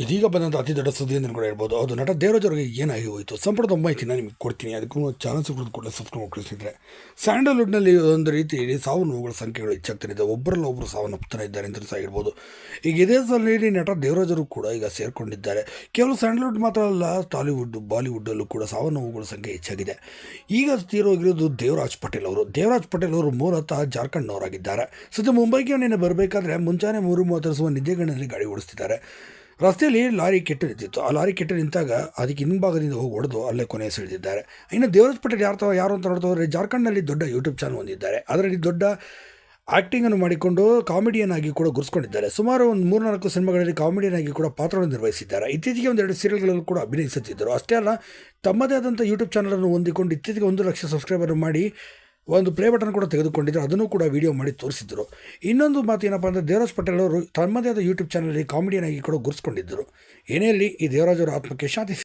ಇದೀಗ ಬಂದಂಥ ಅತಿ ದೊಡ್ಡ ಸುದ್ದಿ ಅಂತ ಕೂಡ ಹೇಳ್ಬೋದು. ಅದು ನಟ ದೇವರಾಜ್ ಅವರಿಗೆ ಏನಾಗಿ ಹೋಯಿತು? ಸಂಪೂರ್ಣ ಮಾಹಿತಿನ ನಿಮಗೆ ಕೊಡ್ತೀನಿ. ಅದಕ್ಕೂ ಚಾನಲ್ಸ್ ಕೂಡ ಸಬ್ಸ್ಕ್ರೈಬ್ ಕಳಿಸಿದ್ರೆ ಸ್ಯಾಂಡಲ್ವುಡ್ನಲ್ಲಿ ಒಂದು ರೀತಿ ಸಾವು ನೋವುಗಳ ಸಂಖ್ಯೆಗಳು ಹೆಚ್ಚಾಗ್ತಾನಿದೆ ಒಬ್ಬರಲ್ಲ ಒಬ್ಬರು ಸಾವನ್ನಪ್ಪುತ್ತಾ ಇದ್ದಾರೆ ಅಂತ ಸಹ ಹೇಳ್ಬೋದು. ಈಗ ಇದೇ ಸಲಲ್ಲಿ ನಟ ದೇವರಾಜ್ ಅವರು ಕೂಡ ಈಗ ಸೇರಿಕೊಂಡಿದ್ದಾರೆ. ಕೇವಲ ಸ್ಯಾಂಡಲ್ವುಡ್ ಮಾತ್ರ ಅಲ್ಲ, ಟಾಲಿವುಡ್ ಬಾಲಿವುಡ್ಡಲ್ಲೂ ಕೂಡ ಸಾವು ನೋವುಗಳ ಸಂಖ್ಯೆ ಹೆಚ್ಚಾಗಿದೆ. ಈಗ ತೀರೋಗಿರೋದು ದೇವರಾಜ್ ಪಟೇಲ್ ಅವರು. ದೇವರಾಜ್ ಪಟೇಲ್ ಅವರು ಮೂಲತಃ ಜಾರ್ಖಂಡ್ನವರಾಗಿದ್ದಾರೆ. ಸದ್ಯ ಮುಂಬೈಗೆ ನಿನ್ನೆ ಬರಬೇಕಾದ್ರೆ ಮುಂಚಾನೆ ಮೂರು ಮೂವತ್ತರಿಸುವ ನಿದ್ದೆಗಣ್ಣಲ್ಲಿ ಗಾಡಿ ಓಡಿಸ್ತಿದ್ದಾರೆ. ರಸ್ತೆಯಲ್ಲಿ ಲಾರಿ ಕೆಟ್ಟು ನಿಂತಿತ್ತು ಆ ಲಾರಿ ಕೆಟ್ಟು ನಿಂತಾಗ ಅದಕ್ಕೆ ಹಿಂಭಾಗದಿಂದ ಹೋಗಿ ಹೊಡೆದು ಅಲ್ಲೇ ಕೊನೆ ಸೆಳೆದಿದ್ದಾರೆ. ಇನ್ನು ದೇವರಾಜ್ ಯಾರು ಅಥವಾ ಯಾರು ಅಂತ ನೋಡಿದ್ರೆ ಜಾರ್ಖಂಡ್ನಲ್ಲಿ ದೊಡ್ಡ ಯೂಟ್ಯೂಬ್ ಚಾನಲ್ ಹೊಂದಿದ್ದಾರೆ ಅದರಲ್ಲಿ ದೊಡ್ಡ ಆ್ಯಕ್ಟಿಂಗನ್ನು ಮಾಡಿಕೊಂಡು ಕಾಮಿಡಿಯನ್ ಆಗಿ ಕೂಡ ಗುರುಸ್ಕೊಂಡಿದ್ದಾರೆ ಸುಮಾರು ಒಂದು ಮೂರ್ನಾಲ್ಕು ಸಿನಿಮಾಗಳಲ್ಲಿ ಕಾಮಿಡಿಯನ್ ಆಗಿ ಕೂಡ ಪಾತ್ರವನ್ನು ನಿರ್ವಹಿಸಿದ್ದಾರೆ. ಇತ್ತೀಚೆಗೆ ಒಂದೆರಡು ಸೀರಿಯಲ್ಗಳಲ್ಲೂ ಕೂಡ ಅಭಿನಯಿಸುತ್ತಿದ್ದರು. ಅಷ್ಟೇ ಅಲ್ಲ, ತಮ್ಮದೇ ಆದಂಥ ಯೂಟ್ಯೂಬ್ ಚಾನಲನ್ನು ಹೊಂದಿಕೊಂಡು ಇತ್ತೀಚೆಗೆ ಒಂದು ಲಕ್ಷ ಸಬ್ಸ್ಕ್ರೈಬರ್ ಮಾಡಿ ಒಂದು ಪ್ಲೇ ಬಟನ್ ಕೂಡ ತೆಗೆದುಕೊಂಡಿದ್ದರು ಅದನ್ನು ಕೂಡ ವಿಡಿಯೋ ಮಾಡಿ ತೋರಿಸಿದ್ರು. ಇನ್ನೊಂದು ಮಾತು ಏನಪ್ಪ ಅಂದರೆ ದೇವರಾಜ್ ಪಟೇಲ್ ಅವರು ತಮ್ಮದೇ ಆದ ಯೂಟ್ಯೂಬ್ ಚಾನಲಲ್ಲಿ ಕಾಮಿಡಿಯನ್ ಆಗಿ ಕೂಡ ಗುರುಸ್ಕೊಂಡಿದ್ದರು ಏನೇ ಇರಲಿ, ಈ ದೇವರಾಜ್ ಅವರ ಆತ್ಮಕ್ಕೆ ಶಾಂತಿ